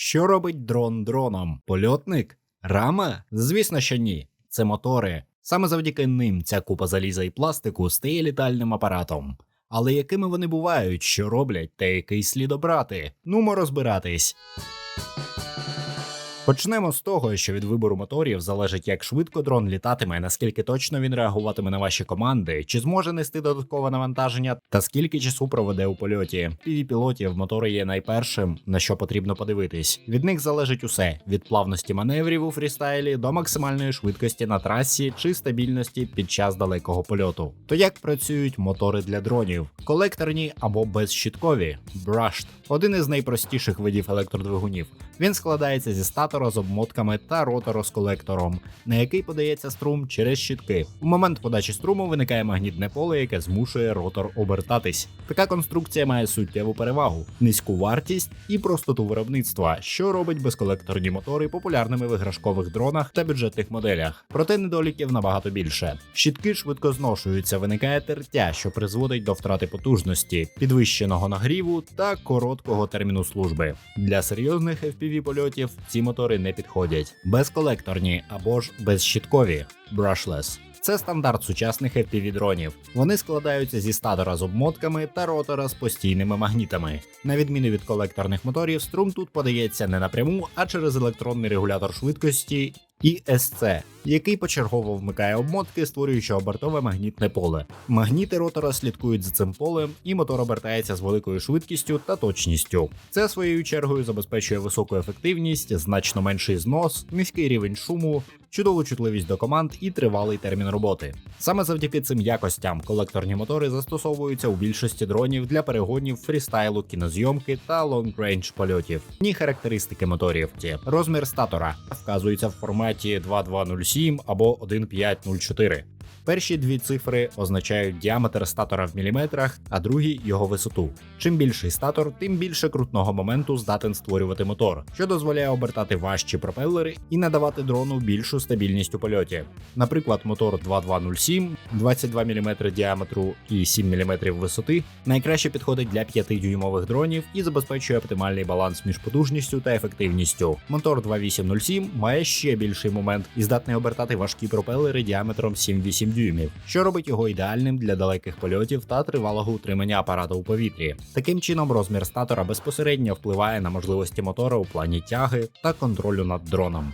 Що робить дрон дроном? Польотник? Рама? Звісно, що ні. Це мотори. Саме завдяки ним ця купа заліза і пластику стає літальним апаратом. Але якими вони бувають, що роблять та який слід обрати? Нумо розбиратись. Почнемо з того, що від вибору моторів залежить, як швидко дрон літатиме, наскільки точно він реагуватиме на ваші команди, чи зможе нести додаткове навантаження, та скільки часу проведе у польоті. Піві пілотів мотори є найпершим, на що потрібно подивитись. Від них залежить усе: від плавності маневрів у фрістайлі до максимальної швидкості на трасі чи стабільності під час далекого польоту. То як працюють мотори для дронів? Колекторні або безщіткові brushed. один із найпростіших видів електродвигунів. Він складається зі статора з обмотками та ротора з колектором, на який подається струм через щітки. У момент подачі струму виникає магнітне поле, яке змушує ротор обертатись. Така конструкція має суттєву перевагу, низьку вартість і простоту виробництва, що робить безколекторні мотори популярними в іграшкових дронах та бюджетних моделях. Проте недоліків набагато більше. Щітки швидко зношуються, виникає тертя, що призводить до втрати потужності, підвищеного нагріву та короткого терміну служби. Для серйозних FPV польотів ці мотори не підходять. Безколекторні або ж безщіткові brushless. Це стандарт сучасних FPV дронів. Вони складаються зі статора з обмотками та ротора з постійними магнітами. На відміну від колекторних моторів, струм тут подається не напряму, а через електронний регулятор швидкості ESC, який почергово вмикає обмотки, створюючи обертове магнітне поле. Магніти ротора слідкують за цим полем, і мотор обертається з великою швидкістю та точністю. Це своєю чергою забезпечує високу ефективність, значно менший знос, низький рівень шуму, чудову чутливість до команд і тривалий термін роботи. Саме завдяки цим якостям колекторні мотори застосовуються у більшості дронів для перегонів, фрістайлу, кінозйомки та лонгрейндж польотів. Ні характеристики моторів. Розмір статора вказується в форматі 2207 або 1504. Перші дві цифри означають діаметр статора в міліметрах, а другі його висоту. Чим більший статор, тим більше крутного моменту здатен створювати мотор, що дозволяє обертати важчі пропелери і надавати дрону більшу стабільність у польоті. Наприклад, мотор 2207, 22 мм діаметру і 7 мм висоти найкраще підходить для 5-дюймових дронів і забезпечує оптимальний баланс між потужністю та ефективністю. Мотор 2807 має ще більший момент і здатний обертати важкі пропелери діаметром 7-8 дюймів, що робить його ідеальним для далеких польотів та тривалого утримання апарату у повітрі. Таким чином, розмір статора безпосередньо впливає на можливості мотора у плані тяги та контролю над дроном.